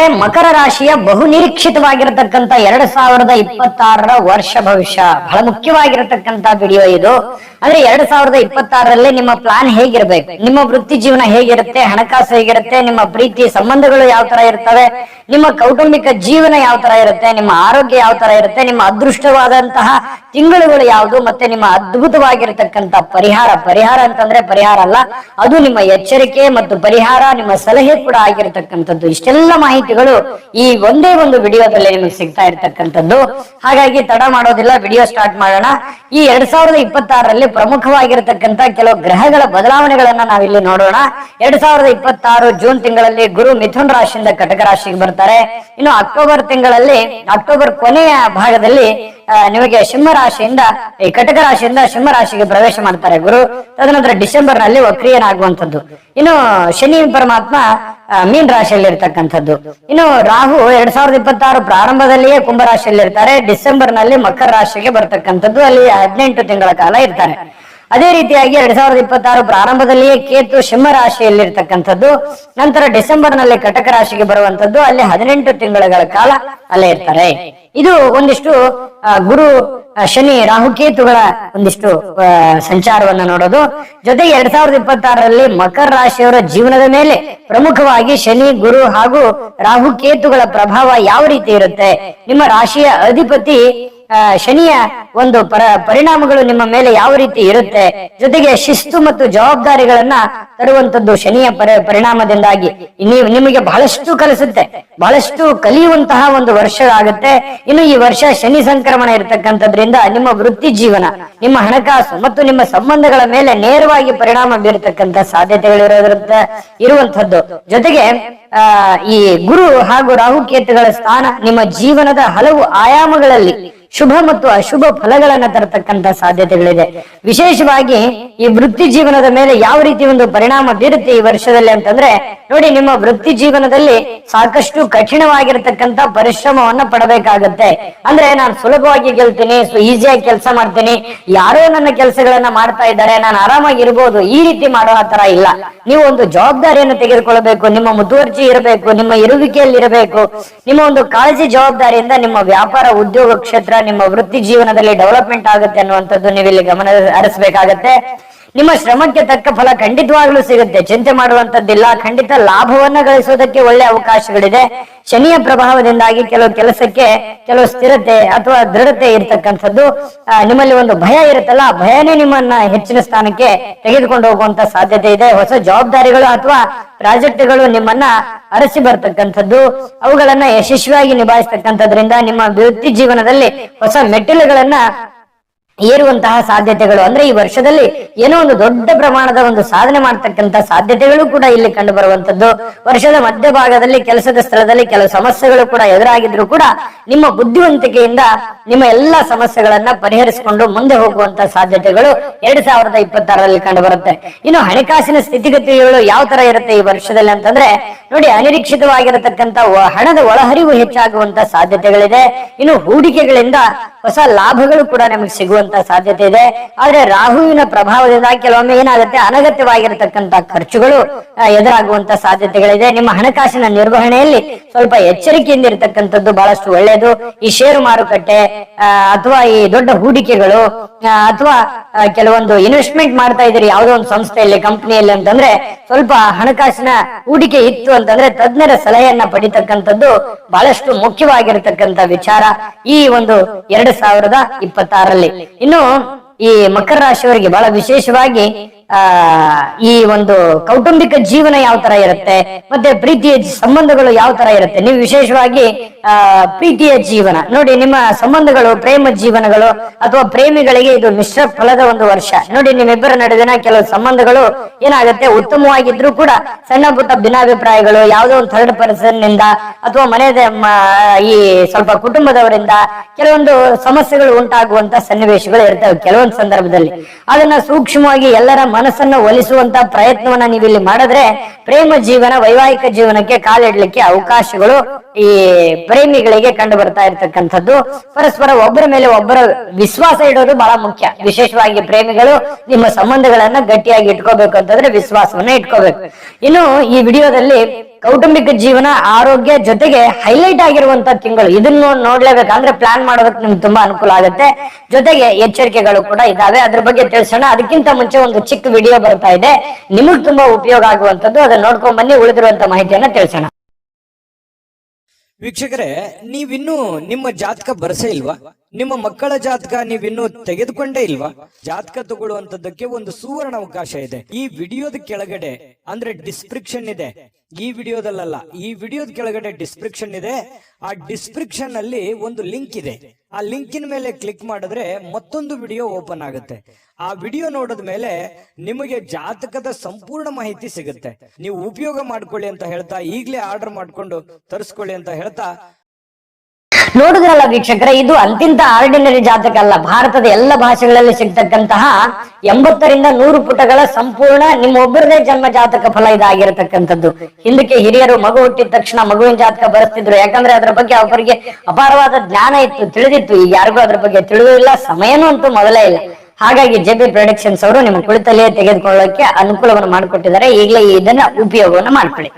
ಮಕರ ರಾಶಿಯ ಬಹು ನಿರೀಕ್ಷಿತವಾಗಿರತಕ್ಕಂತ ಎರಡ್ ಸಾವಿರದ ಇಪ್ಪತ್ತಾರರ ವರ್ಷ ಭವಿಷ್ಯ. ಬಹಳ ಮುಖ್ಯವಾಗಿರತಕ್ಕಂತ ವಿಡಿಯೋ ಇದು. ಅಂದ್ರೆ ಎರಡ್ ಸಾವಿರದ ಇಪ್ಪತ್ತಾರರಲ್ಲಿ ನಿಮ್ಮ ಪ್ಲಾನ್ ಹೇಗಿರ್ಬೇಕು? ನಿಮ್ಮ ವೃತ್ತಿ ಜೀವನ ಹೇಗಿರುತ್ತೆ? ಹಣಕಾಸು ಹೇಗಿರುತ್ತೆ? ನಿಮ್ಮ ಪ್ರೀತಿ, ಸಂಬಂಧಗಳು ಯಾವ ತರ ಇರ್ತವೆ? ನಿಮ್ಮ ಕೌಟುಂಬಿಕ ಜೀವನ ಯಾವ ತರ ಇರುತ್ತೆ? ನಿಮ್ಮ ಆರೋಗ್ಯ ಯಾವ ತರ ಇರುತ್ತೆ? ನಿಮ್ಮ ಅದೃಷ್ಟವಾದಂತಹ ತಿಂಗಳುಗಳು ಯಾವುದು? ಮತ್ತೆ ನಿಮ್ಮ ಅದ್ಭುತವಾಗಿರತಕ್ಕಂತ ಪರಿಹಾರ. ಪರಿಹಾರ ಅಂತಂದ್ರೆ ಪರಿಹಾರ ಅಲ್ಲ, ಅದು ನಿಮ್ಮ ಎಚ್ಚರಿಕೆ ಮತ್ತು ಪರಿಹಾರ, ನಿಮ್ಮ ಸಲಹೆ ಕೂಡ ಆಗಿರತಕ್ಕಂಥದ್ದು. ಇಷ್ಟೆಲ್ಲ ಮಾಹಿತಿಗಳು ಈ ಒಂದೇ ಒಂದು ವಿಡಿಯೋದಲ್ಲಿ ನಿಮಗೆ ಸಿಗ್ತಾ ಇರ್ತಕ್ಕಂಥದ್ದು. ಹಾಗಾಗಿ ತಡ ಮಾಡೋದಿಲ್ಲ ವಿಡಿಯೋ ಸ್ಟಾರ್ಟ್ ಮಾಡೋಣ. ಈ ಎರಡ್ ಸಾವಿರದ ಇಪ್ಪತ್ತಾರರಲ್ಲಿ ಪ್ರಮುಖವಾಗಿರತಕ್ಕಂತ ಕೆಲವು ಗ್ರಹಗಳ ಬದಲಾವಣೆಗಳನ್ನ ನಾವಿಲ್ಲಿ ನೋಡೋಣ. ಎರಡ್ ಸಾವಿರದ ಇಪ್ಪತ್ತಾರು ಜೂನ್ ತಿಂಗಳಲ್ಲಿ ಗುರು ಮಿಥುನ್ ರಾಶಿಯಿಂದ ಕಟಕ ರಾಶಿಗೆ ಬರ್ತಾರೆ. ಇನ್ನು ಅಕ್ಟೋಬರ್ ತಿಂಗಳಲ್ಲಿ, ಅಕ್ಟೋಬರ್ ಕೊನೆಯ ಭಾಗದಲ್ಲಿ ನಿಮಗೆ ಸಿಂಹ ರಾಶಿಯಿಂದ ಈ ಕಟಕ ರಾಶಿಯಿಂದ ಸಿಂಹ ರಾಶಿಗೆ ಪ್ರವೇಶ ಮಾಡ್ತಾರೆ ಗುರು. ತದನಂತರ ಡಿಸೆಂಬರ್ನಲ್ಲಿ ವಕ್ರಿಯನಾಗುವಂಥದ್ದು. ಇನ್ನು ಶನಿ ಪರಮಾತ್ಮ ಮೀನ್ ರಾಶಿಯಲ್ಲಿ ಇರ್ತಕ್ಕಂಥದ್ದು ಇನ್ನು ರಾಹು ಎರಡ್ ಸಾವಿರದ ಇಪ್ಪತ್ತಾರು ಪ್ರಾರಂಭದಲ್ಲಿಯೇ ಕುಂಭರಾಶಿಯಲ್ಲಿ ಇರ್ತಾರೆ ಡಿಸೆಂಬರ್ನಲ್ಲಿ ಮಕರ ರಾಶಿಗೆ ಬರ್ತಕ್ಕಂಥದ್ದು. ಅಲ್ಲಿ ಹದಿನೆಂಟು ತಿಂಗಳ ಕಾಲ ಇರ್ತಾರೆ. ಅದೇ ರೀತಿಯಾಗಿ ಎರಡ್ ಸಾವಿರದ ಇಪ್ಪತ್ತಾರು ಪ್ರಾರಂಭದಲ್ಲಿಯೇ ಕೇತು ಸಿಂಹ ರಾಶಿಯಲ್ಲಿ ಇರ್ತಕ್ಕಂಥದ್ದು ನಂತರ ಡಿಸೆಂಬರ್ನಲ್ಲಿ ಕಟಕ ರಾಶಿಗೆ ಬರುವಂತದ್ದು ಅಲ್ಲಿ ಹದಿನೆಂಟು ತಿಂಗಳ ಕಾಲ ಅಲ್ಲೇ ಇರ್ತಾರೆ. ಇದು ಒಂದಿಷ್ಟು ಗುರು ಶನಿ ರಾಹುಕೇತುಗಳ ಒಂದಿಷ್ಟು ಸಂಚಾರವನ್ನ ನೋಡೋದು. ಜೊತೆಗೆ ಎರಡ್ ಸಾವಿರದ ಇಪ್ಪತ್ತಾರರಲ್ಲಿ ಮಕರ ರಾಶಿಯವರ ಜೀವನದ ಮೇಲೆ ಪ್ರಮುಖವಾಗಿ ಶನಿ, ಗುರು ಹಾಗೂ ರಾಹುಕೇತುಗಳ ಪ್ರಭಾವ ಯಾವ ರೀತಿ ಇರುತ್ತೆ? ನಿಮ್ಮ ರಾಶಿಯ ಅಧಿಪತಿ ಶನಿಯ ಒಂದು ಪರ ಪರಿಣಾಮಗಳು ನಿಮ್ಮ ಮೇಲೆ ಯಾವ ರೀತಿ ಇರುತ್ತೆ? ಜೊತೆಗೆ ಶಿಸ್ತು ಮತ್ತು ಜವಾಬ್ದಾರಿಗಳನ್ನ ತರುವಂತದ್ದು ಶನಿಯ ಪರ ಪರಿಣಾಮದಿಂದಾಗಿ. ನೀವು ನಿಮಗೆ ಬಹಳಷ್ಟು ಕಲಿಸುತ್ತೆ. ಬಹಳಷ್ಟು ಕಲಿಯುವಂತಹ ಒಂದು ವರ್ಷ ಆಗುತ್ತೆ ಇನ್ನು ಈ ವರ್ಷ ಶನಿ ಸಂಕ್ರಮಣ ಇರತಕ್ಕಂಥದ್ರಿಂದ ನಿಮ್ಮ ವೃತ್ತಿ ಜೀವನ, ನಿಮ್ಮ ಹಣಕಾಸು ಮತ್ತು ನಿಮ್ಮ ಸಂಬಂಧಗಳ ಮೇಲೆ ನೇರವಾಗಿ ಪರಿಣಾಮ ಬೀರತಕ್ಕಂತ ಸಾಧ್ಯತೆಗಳಿರೋದ್ರಿಂದ ಇರುವಂತದ್ದು ಜೊತೆಗೆ ಈ ಗುರು ಹಾಗೂ ರಾಹುಕೇತುಗಳ ಸ್ಥಾನ ನಿಮ್ಮ ಜೀವನದ ಹಲವು ಆಯಾಮಗಳಲ್ಲಿ ಶುಭ ಮತ್ತು ಅಶುಭ ಫಲಗಳನ್ನ ತರತಕ್ಕಂತ ಸಾಧ್ಯತೆಗಳಿದೆ. ವಿಶೇಷವಾಗಿ ಈ ವೃತ್ತಿ ಜೀವನದ ಮೇಲೆ ಯಾವ ರೀತಿ ಒಂದು ಪರಿಣಾಮ ಬೀರುತ್ತೆ ಈ ವರ್ಷದಲ್ಲಿ ಅಂತಂದ್ರೆ, ನೋಡಿ ನಿಮ್ಮ ವೃತ್ತಿ ಜೀವನದಲ್ಲಿ ಸಾಕಷ್ಟು ಕಠಿಣವಾಗಿರತಕ್ಕಂತ ಪರಿಶ್ರಮವನ್ನ ಪಡಬೇಕಾಗತ್ತೆ. ಅಂದ್ರೆ ನಾನು ಸುಲಭವಾಗಿ ಗೆಲ್ತೀನಿ ಈಸಿಯಾಗಿ ಕೆಲಸ ಮಾಡ್ತೀನಿ, ಯಾರೋ ನನ್ನ ಕೆಲಸಗಳನ್ನ ಮಾಡ್ತಾ ಇದ್ದಾರೆ, ನಾನು ಆರಾಮಾಗಿ ಇರ್ಬೋದು, ಈ ರೀತಿ ಮಾಡೋ ತರ ಇಲ್ಲ. ನೀವು ಒಂದು ಜವಾಬ್ದಾರಿಯನ್ನು ತೆಗೆದುಕೊಳ್ಬೇಕು ನಿಮ್ಮ ಮುತುವರ್ಜಿ ಇರಬೇಕು, ನಿಮ್ಮ ಇರುವಿಕೆಯಲ್ಲಿ ಇರಬೇಕು ನಿಮ್ಮ ಒಂದು ಕಾಳಜಿ ಜವಾಬ್ದಾರಿಯಿಂದ ನಿಮ್ಮ ವ್ಯಾಪಾರ, ಉದ್ಯೋಗ ಕ್ಷೇತ್ರ ನಿಮ್ಮ ವೃತ್ತಿ ಜೀವನದಲ್ಲಿ ಡೆವಲಪ್ಮೆಂಟ್ ಆಗುತ್ತೆ ಅನ್ನುವಂಥದ್ದು ನೀವು ಇಲ್ಲಿ ಗಮನ ಹರಿಸಬೇಕಾಗತ್ತೆ. ನಿಮ್ಮ ಶ್ರಮಕ್ಕೆ ತಕ್ಕ ಫಲ ಖಂಡಿತವಾಗ್ಲೂ ಸಿಗುತ್ತೆ. ಚಿಂತೆ ಮಾಡುವಂತದ್ದಿಲ್ಲ ಖಂಡಿತ ಲಾಭವನ್ನ ಗಳಿಸೋದಕ್ಕೆ ಒಳ್ಳೆ ಅವಕಾಶಗಳಿದೆ. ಶನಿಯ ಪ್ರಭಾವದಿಂದಾಗಿ ಕೆಲವು ಕೆಲಸಕ್ಕೆ ಕೆಲವು ಸ್ಥಿರತೆ ಅಥವಾ ದೃಢತೆ ಇರ್ತಕ್ಕಂಥದ್ದು ನಿಮ್ಮಲ್ಲಿ ಒಂದು ಭಯ ಇರುತ್ತಲ್ಲ, ಆ ಭಯನೇ ನಿಮ್ಮನ್ನ ಹೆಚ್ಚಿನ ಸ್ಥಾನಕ್ಕೆ ತೆಗೆದುಕೊಂಡು ಹೋಗುವಂತ ಸಾಧ್ಯತೆ ಇದೆ. ಹೊಸ ಜವಾಬ್ದಾರಿಗಳು ಅಥವಾ ಪ್ರಾಜೆಕ್ಟ್ಗಳು ನಿಮ್ಮನ್ನ ಅರಸಿ ಬರ್ತಕ್ಕಂಥದ್ದು, ಅವುಗಳನ್ನ ಯಶಸ್ವಿಯಾಗಿ ನಿಭಾಯಿಸ್ತಕ್ಕಂಥದ್ರಿಂದ ನಿಮ್ಮ ವೃತ್ತಿ ಜೀವನದಲ್ಲಿ ಹೊಸ ಮೆಟ್ಟಿಲುಗಳನ್ನ ಏರುವಂತಹ ಸಾಧ್ಯತೆಗಳು. ಅಂದ್ರೆ ಈ ವರ್ಷದಲ್ಲಿ ಏನೋ ಒಂದು ದೊಡ್ಡ ಪ್ರಮಾಣದ ಒಂದು ಸಾಧನೆ ಮಾಡ್ತಕ್ಕಂತ ಸಾಧ್ಯತೆಗಳು ಕೂಡ ಇಲ್ಲಿ ಕಂಡು ಬರುವಂತದ್ದು ವರ್ಷದ ಮಧ್ಯಭಾಗದಲ್ಲಿ ಕೆಲಸದ ಸ್ಥಳದಲ್ಲಿ ಕೆಲವು ಸಮಸ್ಯೆಗಳು ಕೂಡ ಎದುರಾಗಿದ್ರು ಕೂಡ ನಿಮ್ಮ ಬುದ್ಧಿವಂತಿಕೆಯಿಂದ ನಿಮ್ಮ ಎಲ್ಲಾ ಸಮಸ್ಯೆಗಳನ್ನ ಪರಿಹರಿಸಿಕೊಂಡು ಮುಂದೆ ಹೋಗುವಂತ ಸಾಧ್ಯತೆಗಳು ಎರಡ್ ಸಾವಿರದ ಇಪ್ಪತ್ತಾರರಲ್ಲಿ ಕಂಡು ಬರುತ್ತೆ. ಇನ್ನು ಹಣಕಾಸಿನ ಸ್ಥಿತಿಗತಿಗಳು ಯಾವ ತರ ಇರುತ್ತೆ ಈ ವರ್ಷದಲ್ಲಿ ಅಂತಂದ್ರೆ, ನೋಡಿ ಅನಿರೀಕ್ಷಿತವಾಗಿರತಕ್ಕಂತ ಹಣದ ಒಳಹರಿವು ಹೆಚ್ಚಾಗುವಂತ ಸಾಧ್ಯತೆಗಳಿದೆ. ಇನ್ನು ಹೂಡಿಕೆಗಳಿಂದ ಹೊಸ ಲಾಭಗಳು ಕೂಡ ನಮಗೆ ಸಿಗುವಂತ ಸಾಧ್ಯತೆ ಇದೆ. ಆದ್ರೆ ರಾಹುವಿನ ಪ್ರಭಾವದಿಂದ ಕೆಲವೊಮ್ಮೆ ಏನಾಗುತ್ತೆ? ಅನಗತ್ಯವಾಗಿರತಕ್ಕಂತ ಖರ್ಚುಗಳು ಎದುರಾಗುವಂತ ಸಾಧ್ಯತೆಗಳಿದೆ. ನಿಮ್ಮ ಹಣಕಾಸಿನ ನಿರ್ವಹಣೆಯಲ್ಲಿ ಸ್ವಲ್ಪ ಎಚ್ಚರಿಕೆಯಿಂದ ಇರತಕ್ಕಂಥದ್ದು ಬಹಳಷ್ಟು ಒಳ್ಳೆಯದು. ಈ ಷೇರು ಮಾರುಕಟ್ಟೆ ಅಥವಾ ಈ ದೊಡ್ಡ ಹೂಡಿಕೆಗಳು ಅಥವಾ ಕೆಲವೊಂದು ಇನ್ವೆಸ್ಟ್ಮೆಂಟ್ ಮಾಡ್ತಾ ಇದ್ದೀರಿ, ಯಾವುದೋ ಒಂದು ಸಂಸ್ಥೆಯಲ್ಲಿ, ಕಂಪನಿಯಲ್ಲಿ ಅಂತಂದ್ರೆ ಸ್ವಲ್ಪ ಹಣಕಾಸಿನ ಹೂಡಿಕೆ ಇತ್ತು ಅಂತಂದ್ರೆ ತಜ್ಞರ ಸಲಹೆಯನ್ನ ಪಡಿತಕ್ಕಂಥದ್ದು ಬಹಳಷ್ಟು ಮುಖ್ಯವಾಗಿರತಕ್ಕಂತ ವಿಚಾರ ಈ ಒಂದು ಎರಡ್ ಸಾವಿರದ ಇಪ್ಪತ್ತಾರರಲ್ಲಿ. ಇನ್ನು ಈ ಮಕರ ರಾಶಿಯವರಿಗೆ ಬಹಳ ವಿಶೇಷವಾಗಿ ಈ ಒಂದು ಕೌಟುಂಬಿಕ ಜೀವನ ಯಾವ ತರ ಇರುತ್ತೆ, ಮತ್ತೆ ಪ್ರೀತಿಯ ಸಂಬಂಧಗಳು ಯಾವ ತರ ಇರುತ್ತೆ? ನೀವು ವಿಶೇಷವಾಗಿ, ಆ, ಪ್ರೀತಿಯ ಜೀವನ. ನೋಡಿ, ನಿಮ್ಮ ಸಂಬಂಧಗಳು, ಪ್ರೇಮ ಜೀವನಗಳು ಅಥವಾ ಪ್ರೇಮಿಗಳಿಗೆ ಇದು ಮಿಶ್ರ ಫಲದ ಒಂದು ವರ್ಷ. ನೋಡಿ, ನಿಮ್ಮಿಬ್ಬರ ನಡುವಿನ ಕೆಲವು ಸಂಬಂಧಗಳು ಏನಾಗುತ್ತೆ? ಉತ್ತಮವಾಗಿದ್ರು ಕೂಡ ಸಣ್ಣ ಪುಟ್ಟ ಭಿನ್ನಾಭಿಪ್ರಾಯಗಳು, ಯಾವುದೋ ಒಂದು ಥರ್ಡ್ ಪರ್ಸನ್ನಿಂದ ಅಥವಾ ಮನೆಯ ಈ ಸ್ವಲ್ಪ ಕುಟುಂಬದವರಿಂದ ಕೆಲವೊಂದು ಸಮಸ್ಯೆಗಳು ಉಂಟಾಗುವಂತ ಸನ್ನಿವೇಶಗಳು ಇರ್ತವೆ ಕೆಲವೊಂದು ಸಂದರ್ಭದಲ್ಲಿ. ಅದನ್ನ ಸೂಕ್ಷ್ಮವಾಗಿ ಎಲ್ಲರ ಮನಸ್ಸನ್ನ ಒಲಿಸುವಂತ ಪ್ರಯತ್ನವನ್ನ ನೀವು ಇಲ್ಲಿ ಮಾಡಿದ್ರೆ ಪ್ರೇಮ ಜೀವನ, ವೈವಾಹಿಕ ಜೀವನಕ್ಕೆ ಕಾಲಿಡ್ಲಿಕ್ಕೆ ಅವಕಾಶಗಳು ಈ ಪ್ರೇಮಿಗಳಿಗೆ ಕಂಡು ಬರ್ತಾ ಇರ್ತಕ್ಕಂಥದ್ದು. ಪರಸ್ಪರ ಒಬ್ಬರ ಮೇಲೆ ಒಬ್ಬರ ವಿಶ್ವಾಸ ಇಡೋದು ಬಹಳ ಮುಖ್ಯ. ವಿಶೇಷವಾಗಿ ಪ್ರೇಮಿಗಳು ನಿಮ್ಮ ಸಂಬಂಧಗಳನ್ನ ಗಟ್ಟಿಯಾಗಿ ಇಟ್ಕೋಬೇಕು ಅಂತಂದ್ರೆ ವಿಶ್ವಾಸವನ್ನ ಇಟ್ಕೋಬೇಕು. ಇನ್ನು ಈ ವಿಡಿಯೋದಲ್ಲಿ ಕೌಟುಂಬಿಕ ಜೀವನ, ಆರೋಗ್ಯ ಜೊತೆಗೆ ಹೈಲೈಟ್ ಆಗಿರುವಂತ ತಿಂಗಳು. ಇದನ್ನು ನೋಡ್ಲೇಬೇಕು ಅಂದ್ರೆ ಪ್ಲಾನ್ ಮಾಡೋದಕ್ಕೆ ನಿಮ್ಗೆ ತುಂಬಾ ಅನುಕೂಲ ಆಗುತ್ತೆ. ಜೊತೆಗೆ ಎಚ್ಚರಿಕೆಗಳು ಕೂಡ ಇದಾವೆ. ಅದ್ರ ಬಗ್ಗೆ ತಿಳಿಸೋಣ. ಅದಕ್ಕಿಂತ ಮುಂಚೆ ಒಂದು ಚಿಕ್ಕ ವಿಡಿಯೋ ಬರ್ತಾ ಇದೆ. ನಿಮಗ್ ತುಂಬಾ ಉಪಯೋಗ ಆಗುವಂತದ್ದು ಅದನ್ನ ನೋಡ್ಕೊಂಡ್ ಬನ್ನಿ, ಉಳಿದಿರುವಂತ ಮಾಹಿತಿಯನ್ನ ತಿಳಿಸೋಣ. ವೀಕ್ಷಕರೇ, ನೀವಿನ್ನೂ ನಿಮ್ಮ ಜಾತಕ ಬರಸೇ ಇಲ್ವಾ? ನಿಮ್ಮ ಮಕ್ಕಳ ಜಾತಕ ನೀವಿನ್ನೂ ತೆಗೆದುಕೊಂಡೇ ಇಲ್ವಾ? ಜಾತಕ ತಗೊಳ್ಳುವಂತದ್ದಕ್ಕೆ ಒಂದು ಸುವರ್ಣ ಅವಕಾಶ ಇದೆ. ಈ ವಿಡಿಯೋದ ಕೆಳಗಡೆ, ಅಂದ್ರೆ ಡಿಸ್ಕ್ರಿಪ್ಷನ್ ಇದೆ. ಈ ವಿಡಿಯೋದಲ್ಲ ಈ ವಿಡಿಯೋದ ಕೆಳಗಡೆ ಡಿಸ್ಕ್ರಿಪ್ಷನ್ ಇದೆ. ಆ ಡಿಸ್ಕ್ರಿಪ್ಷನ್ ಅಲ್ಲಿ ಒಂದು ಲಿಂಕ್ ಇದೆ. ಆ ಲಿಂಕಿನ ಮೇಲೆ ಕ್ಲಿಕ್ ಮಾಡಿದ್ರೆ ಮತ್ತೊಂದು ವಿಡಿಯೋ ಓಪನ್ ಆಗುತ್ತೆ. ಆ ವಿಡಿಯೋ ನೋಡಿದ ಮೇಲೆ ನಿಮಗೆ ಜಾತಕದ ಸಂಪೂರ್ಣ ಮಾಹಿತಿ ಸಿಗುತ್ತೆ. ನೀವು ಉಪಯೋಗ ಮಾಡ್ಕೊಳ್ಳಿ ಅಂತ ಹೇಳ್ತಾ ಈಗಲೇ ಆರ್ಡರ್ ಮಾಡ್ಕೊಂಡು ತರಿಸ್ಕೊಳ್ಳಿ ಅಂತ ಹೇಳ್ತಾ ನೋಡಿದ್ರಲ್ಲ ವೀಕ್ಷಕರ, ಇದು ಅಂತಿಂತ ಆರ್ಡಿನರಿ ಜಾತಕ ಅಲ್ಲ. ಭಾರತದ ಎಲ್ಲ ಭಾಷೆಗಳಲ್ಲಿ ಸಿಗ್ತಕ್ಕಂತಹ ಎಂಬತ್ತರಿಂದ ನೂರು ಪುಟಗಳ ಸಂಪೂರ್ಣ ನಿಮ್ಮ ಒಬ್ಬರದೇ ಜನ್ಮ ಜಾತಕ ಫಲ ಇದಾಗಿರತಕ್ಕಂಥದ್ದು. ಹಿಂದಕ್ಕೆ ಹಿರಿಯರು ಮಗು ಹುಟ್ಟಿದ ತಕ್ಷಣ ಮಗುವಿನ ಜಾತಕ ಬರೆಸ್ತಿದ್ರು. ಯಾಕಂದ್ರೆ ಅದ್ರ ಬಗ್ಗೆ ಅವರಿಗೆ ಅಪಾರವಾದ ಜ್ಞಾನ ಇತ್ತು, ತಿಳಿದಿತ್ತು. ಈಗ ಯಾರಿಗೂ ಅದ್ರ ಬಗ್ಗೆ ತಿಳಿದಿಲ್ಲ ಸಮಯನೂ ಅಂತೂ ಮೊದಲೇ ಇಲ್ಲ. ಹಾಗಾಗಿ ಜೆ ಪಿ ಪ್ರೊಡಕ್ಷನ್ಸ್ ಅವರು ನಿಮ್ಮ ಕುಳಿತಲ್ಲೇ ತೆಗೆದುಕೊಳ್ಳೋಕೆ ಅನುಕೂಲವನ್ನು ಮಾಡಿಕೊಟ್ಟಿದ್ದಾರೆ. ಈಗಲೇ ಇದನ್ನ ಉಪಯೋಗವನ್ನು ಮಾಡ್ಕೊಳ್ಳಿ.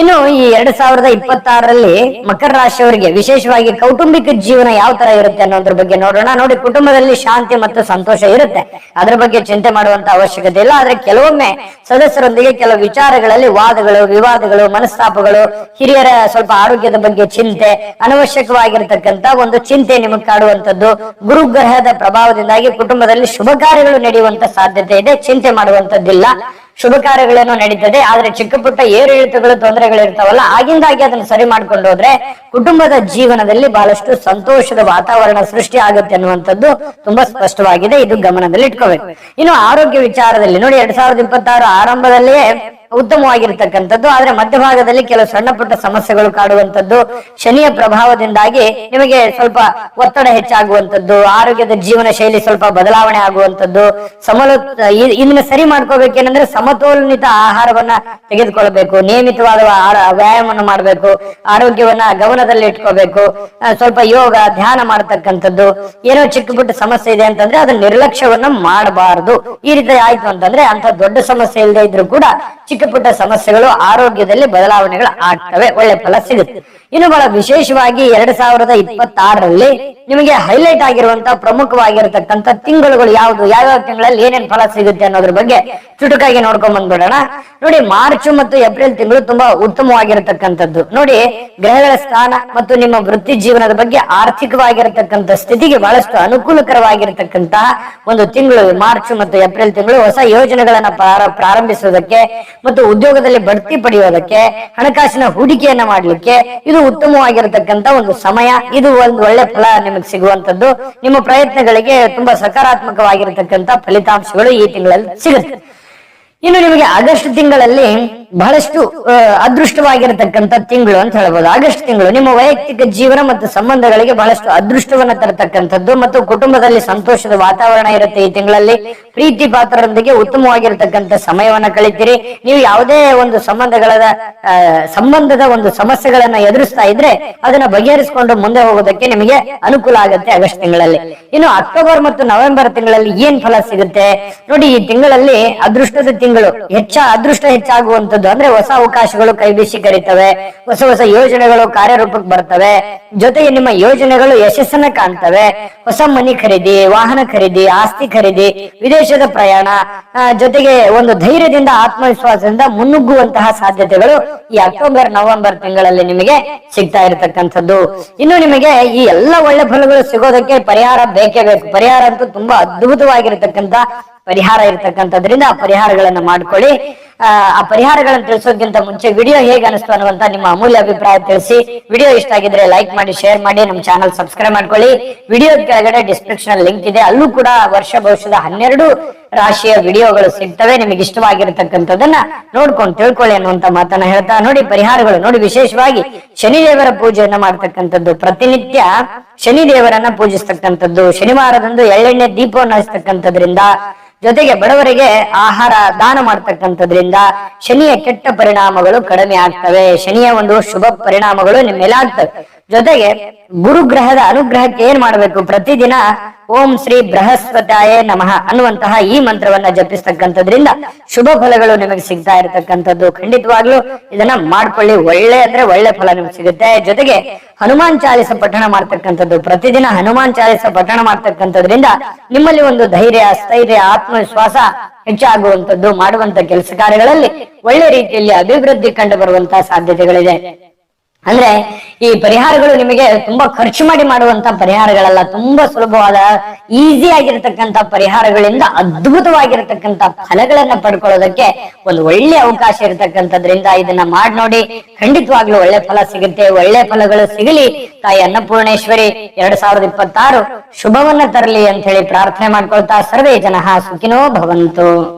ಇನ್ನು ಈ ಎರಡ್ ಸಾವಿರದ ಇಪ್ಪತ್ತಾರರಲ್ಲಿ ಮಕರ ರಾಶಿಯವರಿಗೆ ವಿಶೇಷವಾಗಿ ಕೌಟುಂಬಿಕ ಜೀವನ ಯಾವ ತರ ಇರುತ್ತೆ ಅನ್ನೋದ್ರ ಬಗ್ಗೆ ನೋಡೋಣ. ನೋಡಿ, ಕುಟುಂಬದಲ್ಲಿ ಶಾಂತಿ ಮತ್ತು ಸಂತೋಷ ಇರುತ್ತೆ. ಅದ್ರ ಬಗ್ಗೆ ಚಿಂತೆ ಮಾಡುವಂತ ಅವಶ್ಯಕತೆ ಇಲ್ಲ. ಆದ್ರೆ ಕೆಲವೊಮ್ಮೆ ಸದಸ್ಯರೊಂದಿಗೆ ಕೆಲವು ವಿಚಾರಗಳಲ್ಲಿ ವಾದಗಳು, ವಿವಾದಗಳು, ಮನಸ್ತಾಪಗಳು, ಹಿರಿಯರ ಸ್ವಲ್ಪ ಆರೋಗ್ಯದ ಬಗ್ಗೆ ಚಿಂತೆ, ಅನವಶ್ಯಕವಾಗಿರತಕ್ಕಂತ ಒಂದು ಚಿಂತೆ ನಿಮಗೆ ಕಾಡುವಂತದ್ದು ಗುರುಗ್ರಹದ ಪ್ರಭಾವದಿಂದಾಗಿ ಕುಟುಂಬದಲ್ಲಿ ಕಾರ್ಯಗಳು ನಡೆಯುವಂತ ಸಾಧ್ಯತೆ ಇದೆ ಚಿಂತೆ ಮಾಡುವಂತದ್ದಿಲ್ಲ ಶುಭ ಕಾರ್ಯಗಳೇನೋ ನಡೀತದೆ, ಆದ್ರೆ ಚಿಕ್ಕ ಪುಟ್ಟ ಏರಿಳಿತಗಳು ತೊಂದರೆಗಳು ಇರ್ತಾವಲ್ಲ, ಆಗಿಂದಾಗಿ ಅದನ್ನು ಸರಿ ಮಾಡ್ಕೊಂಡು ಹೋದ್ರೆ ಕುಟುಂಬದ ಜೀವನದಲ್ಲಿ ಬಹಳಷ್ಟು ಸಂತೋಷದ ವಾತಾವರಣ ಸೃಷ್ಟಿ ಆಗುತ್ತೆ ಅನ್ನುವಂಥದ್ದು ತುಂಬಾ ಸ್ಪಷ್ಟವಾಗಿದೆ. ಇದು ಗಮನದಲ್ಲಿ ಇಟ್ಕೋಬೇಕು. ಇನ್ನು ಆರೋಗ್ಯ ವಿಚಾರದಲ್ಲಿ ನೋಡಿ, ಎರಡ್ ಸಾವಿರದ ಇಪ್ಪತ್ತಾರು ಆರಂಭದಲ್ಲಿಯೇ ಉತ್ತಮವಾಗಿರ್ತಕ್ಕಂಥದ್ದು, ಆದ್ರೆ ಮಧ್ಯಭಾಗದಲ್ಲಿ ಕೆಲವು ಸಣ್ಣ ಪುಟ್ಟ ಸಮಸ್ಯೆಗಳು ಕಾಡುವಂತದ್ದು ಶನಿಯ ಪ್ರಭಾವದಿಂದಾಗಿ ನಿಮಗೆ ಸ್ವಲ್ಪ ಒತ್ತಡ ಹೆಚ್ಚಾಗುವಂತದ್ದು ಆರೋಗ್ಯದ ಜೀವನ ಶೈಲಿ ಸ್ವಲ್ಪ ಬದಲಾವಣೆ ಆಗುವಂತದ್ದು ಸಮಲ ಇದನ್ನ ಸರಿ ಮಾಡ್ಕೋಬೇಕೇನಂದ್ರೆ ಸಮತೋಲನಿತ ಆಹಾರವನ್ನ ತೆಗೆದುಕೊಳ್ಬೇಕು, ನಿಯಮಿತವಾದ ವ್ಯಾಯಾಮವನ್ನು ಮಾಡಬೇಕು, ಆರೋಗ್ಯವನ್ನ ಗಮನದಲ್ಲಿ ಇಟ್ಕೋಬೇಕು ಸ್ವಲ್ಪ ಯೋಗ, ಧ್ಯಾನ ಮಾಡ್ತಕ್ಕಂಥದ್ದು, ಏನೋ ಚಿಕ್ಕ ಪುಟ್ಟ ಸಮಸ್ಯೆ ಇದೆ ಅಂತಂದ್ರೆ ಅದನ್ನ ನಿರ್ಲಕ್ಷ್ಯವನ್ನ ಮಾಡಬಾರದು. ಈ ರೀತಿ ಆಯ್ತು ಅಂತಂದ್ರೆ ಅಂತ ದೊಡ್ಡ ಸಮಸ್ಯೆ ಇಲ್ಲದೆ ಇದ್ರು ಕೂಡ ಚಿಕ್ಕ ಪುಟ್ಟ ಸಮಸ್ಯೆಗಳು ಆರೋಗ್ಯದಲ್ಲಿ ಬದಲಾವಣೆಗಳು ಆಗ್ತವೆ ಒಳ್ಳೆ ಫಲ ಸಿಗುತ್ತೆ. ಇನ್ನು ಬಹಳ ವಿಶೇಷವಾಗಿ ಎರಡ್ ಸಾವಿರದ ಇಪ್ಪತ್ತಾರರಲ್ಲಿ ನಿಮಗೆ ಹೈಲೈಟ್ ಆಗಿರುವಂತಹ ಪ್ರಮುಖವಾಗಿರತಕ್ಕಂತ ತಿಂಗಳುಗಳು ಯಾವುದು? ಯಾವ್ಯಾವ ತಿಂಗಳಲ್ಲಿ ಏನೇನ್ ಫಲ ಸಿಗುತ್ತೆ ಅನ್ನೋದ್ರ ಬಗ್ಗೆ ಚುಟುಕಾಗಿ ನೋಡ್ಕೊಂಡ್ ಬಂದ್ಬಿಡೋಣ. ನೋಡಿ, ಮಾರ್ಚ್ ಮತ್ತು ಏಪ್ರಿಲ್ ತಿಂಗಳು ತುಂಬಾ ಉತ್ತಮವಾಗಿರತಕ್ಕಂಥದ್ದು. ನೋಡಿ, ಗ್ರಹಗಳ ಸ್ಥಾನ ಮತ್ತು ನಿಮ್ಮ ವೃತ್ತಿ ಜೀವನದ ಬಗ್ಗೆ ಆರ್ಥಿಕವಾಗಿರತಕ್ಕಂತ ಸ್ಥಿತಿಗೆ ಬಹಳಷ್ಟು ಅನುಕೂಲಕರವಾಗಿರತಕ್ಕಂತಹ ಒಂದು ತಿಂಗಳು ಮಾರ್ಚ್ ಮತ್ತು ಏಪ್ರಿಲ್ ತಿಂಗಳು ಹೊಸ ಯೋಜನೆಗಳನ್ನ ಪ್ರಾರ- ಪ್ರಾರಂಭಿಸುವುದಕ್ಕೆ ಮತ್ತು ಉದ್ಯೋಗದಲ್ಲಿ ಬಡ್ತಿ ಪಡೆಯೋದಕ್ಕೆ, ಹಣಕಾಸಿನ ಹೂಡಿಕೆಯನ್ನ ಮಾಡ್ಲಿಕ್ಕೆ ಇದು ಉತ್ತಮವಾಗಿರತಕ್ಕಂತ ಒಂದು ಸಮಯ. ಇದು ಒಂದು ಒಳ್ಳೆ ಫಲ ನಿಮಗೆ ಸಿಗುವಂತದ್ದು ನಿಮ್ಮ ಪ್ರಯತ್ನಗಳಿಗೆ ತುಂಬಾ ಸಕಾರಾತ್ಮಕವಾಗಿರತಕ್ಕಂತ ಫಲಿತಾಂಶಗಳು ಈ ತಿಂಗಳಲ್ಲಿ ಸಿಗುತ್ತೆ. ಇನ್ನು ನಿಮಗೆ ಆಗಸ್ಟ್ ತಿಂಗಳಲ್ಲಿ ಬಹಳಷ್ಟು ಅದೃಷ್ಟವಾಗಿರತಕ್ಕಂತ ತಿಂಗಳು ಅಂತ ಹೇಳ್ಬೋದು. ಆಗಸ್ಟ್ ತಿಂಗಳು ನಿಮ್ಮ ವೈಯಕ್ತಿಕ ಜೀವನ ಮತ್ತು ಸಂಬಂಧಗಳಿಗೆ ಬಹಳಷ್ಟು ಅದೃಷ್ಟವನ್ನ ತರತಕ್ಕಂಥದ್ದು ಮತ್ತು ಕುಟುಂಬದಲ್ಲಿ ಸಂತೋಷದ ವಾತಾವರಣ ಇರುತ್ತೆ ಈ ತಿಂಗಳಲ್ಲಿ. ಪ್ರೀತಿ ಪಾತ್ರರೊಂದಿಗೆ ಉತ್ತಮವಾಗಿರತಕ್ಕಂತ ಸಮಯವನ್ನ ಕಳಿತೀರಿ. ನೀವು ಯಾವುದೇ ಒಂದು ಸಂಬಂಧಗಳ ಸಂಬಂಧದ ಒಂದು ಸಮಸ್ಯೆಗಳನ್ನ ಎದುರಿಸ್ತಾ ಇದ್ರೆ ಅದನ್ನ ಬಗೆಹರಿಸಿಕೊಂಡು ಮುಂದೆ ಹೋಗೋದಕ್ಕೆ ನಿಮಗೆ ಅನುಕೂಲ ಆಗುತ್ತೆ ಆಗಸ್ಟ್ ತಿಂಗಳಲ್ಲಿ. ಇನ್ನು ಅಕ್ಟೋಬರ್ ಮತ್ತು ನವೆಂಬರ್ ತಿಂಗಳಲ್ಲಿ ಏನ್ ಫಲ ಸಿಗುತ್ತೆ? ನೋಡಿ, ಈ ತಿಂಗಳಲ್ಲಿ ಅದೃಷ್ಟದ ತಿಂಗಳು, ಹೆಚ್ಚ, ಅದೃಷ್ಟ ಅಂದ್ರೆ ಹೊಸ ಅವಕಾಶಗಳು ಕೈ ಬೀಸಿ ಕರೀತವೆ, ಹೊಸ ಹೊಸ ಯೋಜನೆಗಳು ಕಾರ್ಯರೂಪಕ್ಕೆ ಬರ್ತವೆ. ಜೊತೆಗೆ ನಿಮ್ಮ ಯೋಜನೆಗಳು ಯಶಸ್ಸನ್ನ ಕಾಣ್ತವೆ. ಹೊಸ ಮನಿ ಖರೀದಿ, ವಾಹನ ಖರೀದಿ, ಆಸ್ತಿ ಖರೀದಿ, ವಿದೇಶದ ಪ್ರಯಾಣ ಜೊತೆಗೆ ಒಂದು ಧೈರ್ಯದಿಂದ, ಆತ್ಮವಿಶ್ವಾಸದಿಂದ ಮುನ್ನುಗ್ಗುವಂತಹ ಸಾಧ್ಯತೆಗಳು ಈ ಅಕ್ಟೋಬರ್, ನವೆಂಬರ್ ತಿಂಗಳಲ್ಲಿ ನಿಮಗೆ ಸಿಗ್ತಾ ಇರತಕ್ಕಂಥದ್ದು. ಇನ್ನು ನಿಮಗೆ ಈ ಎಲ್ಲ ಒಳ್ಳೆ ಫಲಗಳು ಸಿಗೋದಕ್ಕೆ ಪರಿಹಾರ ಬೇಕೇ ಬೇಕು. ಪರಿಹಾರ ಅಂತೂ ತುಂಬಾ ಅದ್ಭುತವಾಗಿರತಕ್ಕಂತ ಪರಿಹಾರ ಇರತಕ್ಕಂಥದ್ರಿಂದ ಆ ಪರಿಹಾರಗಳನ್ನ ಮಾಡ್ಕೊಳ್ಳಿ. ಆ, ಪರಿಹಾರಗಳನ್ನು ತಿಳಿಸೋದಕ್ಕಿಂತ ಮುಂಚೆ ವಿಡಿಯೋ ಹೇಗೆ ಅನಿಸ್ತು ಅನ್ನುವಂತ ನಿಮ್ಮ ಅಮೂಲ್ಯ ಅಭಿಪ್ರಾಯ ತಿಳಿಸಿ. ವಿಡಿಯೋ ಇಷ್ಟ ಆಗಿದ್ರೆ ಲೈಕ್ ಮಾಡಿ ಶೇರ್ ಮಾಡಿ ನಮ್ಮ ಚಾನಲ್ ಸಬ್ಸ್ಕ್ರೈಬ್ ಮಾಡ್ಕೊಳ್ಳಿ. ವಿಡಿಯೋ ಕೆಳಗಡೆ ಡಿಸ್ಕ್ರಿಪ್ಷನ್ ಲಿಂಕ್ ಇದೆ. ಅಲ್ಲೂ ಕೂಡ ವರ್ಷ ಭವಿಷ್ಯದ ಹನ್ನೆರಡು ರಾಶಿಯ ವಿಡಿಯೋಗಳು ಸಿಗ್ತವೆ, ನಿಮಗೆ ಇಷ್ಟವಾಗಿರತಕ್ಕಂಥದ್ದನ್ನ ನೋಡ್ಕೊಂಡು ತಿಳ್ಕೊಳ್ಳಿ ಅನ್ನುವಂತ ಮಾತನ್ನ ಹೇಳ್ತಾ ನೋಡಿ. ಪರಿಹಾರಗಳು ನೋಡಿ, ವಿಶೇಷವಾಗಿ ಶನಿದೇವರ ಪೂಜೆಯನ್ನ ಮಾಡ್ತಕ್ಕಂಥದ್ದು. ಪ್ರತಿನಿತ್ಯ ಶನಿ ದೇವರನ್ನ ಪೂಜಿಸ್ತಕ್ಕಂಥದ್ದು. ಶನಿವಾರದಂದು ಎಳ್ಳೆಣ್ಣೆ ದೀಪವನ್ನು ಹಚ್ಚತಕ್ಕಂಥದ್ರಿಂದ ಜೊತೆಗೆ ಬಡವರಿಗೆ ಆಹಾರ ದಾನ ಮಾಡ್ತಕ್ಕಂಥದ್ರಿಂದ ಶನಿಯ ಕೆಟ್ಟ ಪರಿಣಾಮಗಳು ಕಡಿಮೆ ಆಗ್ತವೆ. ಶನಿಯ ಒಂದು ಶುಭ ಪರಿಣಾಮಗಳು ನಿಮ್ಮ ಮೇಲೆ ಆಗ್ತವೆ ಜೊತೆಗೆ ಗುರುಗ್ರಹದ ಅನುಗ್ರಹಕ್ಕೆ ಏನ್ ಮಾಡಬೇಕು? ಪ್ರತಿದಿನ ಓಂ ಶ್ರೀ ಬೃಹಸ್ಪತಾಯ ನಮಃ ಅನ್ನುವಂತಹ ಈ ಮಂತ್ರವನ್ನ ಜಪಿಸ್ತಕ್ಕಂಥದ್ರಿಂದ ಶುಭ ಫಲಗಳು ನಿಮಗೆ ಸಿಗ್ತಾ ಇರತಕ್ಕಂಥದ್ದು. ಖಂಡಿತವಾಗ್ಲೂ ಇದನ್ನ ಮಾಡ್ಕೊಳ್ಳಿ. ಒಳ್ಳೆ ಅಂದ್ರೆ ಒಳ್ಳೆ ಫಲ ನಿಮ್ಗೆ ಸಿಗುತ್ತೆ. ಜೊತೆಗೆ ಹನುಮಾನ್ ಚಾಲಿಸ ಪಠಣ ಮಾಡ್ತಕ್ಕಂಥದ್ದು. ಪ್ರತಿದಿನ ಹನುಮಾನ್ ಚಾಲಿಸ ಪಠಣ ಮಾಡ್ತಕ್ಕಂಥದ್ರಿಂದ ನಿಮ್ಮಲ್ಲಿ ಒಂದು ಧೈರ್ಯ, ಸ್ಥೈರ್ಯ, ಆತ್ಮವಿಶ್ವಾಸ ಹೆಚ್ಚಾಗುವಂತದ್ದು ಮಾಡುವಂತ ಕೆಲಸ ಕಾರ್ಯಗಳಲ್ಲಿ ಒಳ್ಳೆ ರೀತಿಯಲ್ಲಿ ಅಭಿವೃದ್ಧಿ ಕಂಡು ಬರುವಂತಹ ಸಾಧ್ಯತೆಗಳಿದೆ. ಅಂದ್ರೆ ಈ ಪರಿಹಾರಗಳು ನಿಮಗೆ ತುಂಬಾ ಖರ್ಚು ಮಾಡಿ ಮಾಡುವಂತ ಪರಿಹಾರಗಳಲ್ಲ, ತುಂಬಾ ಸುಲಭವಾದ ಈಸಿ ಆಗಿರತಕ್ಕಂತ ಪರಿಹಾರಗಳಿಂದ ಅದ್ಭುತವಾಗಿರತಕ್ಕಂತ ಫಲಗಳನ್ನ ಪಡ್ಕೊಳ್ಳೋದಕ್ಕೆ ಒಂದು ಒಳ್ಳೆ ಅವಕಾಶ ಇರತಕ್ಕಂಥದ್ರಿಂದ ಇದನ್ನ ಮಾಡಿ ನೋಡಿ. ಖಂಡಿತವಾಗ್ಲೂ ಒಳ್ಳೆ ಫಲ ಸಿಗುತ್ತೆ. ಒಳ್ಳೆ ಫಲಗಳು ಸಿಗಲಿ. ತಾಯಿ ಅನ್ನಪೂರ್ಣೇಶ್ವರಿ, ಎರಡ್ ಸಾವಿರದ ಇಪ್ಪತ್ತಾರು ಶುಭವನ್ನ ತರಲಿ ಅಂತ ಹೇಳಿ ಪ್ರಾರ್ಥನೆ ಮಾಡ್ಕೊಳ್ತಾ ಸರ್ವೇ ಜನ ಸುಖಿನೋ ಭವಂತು.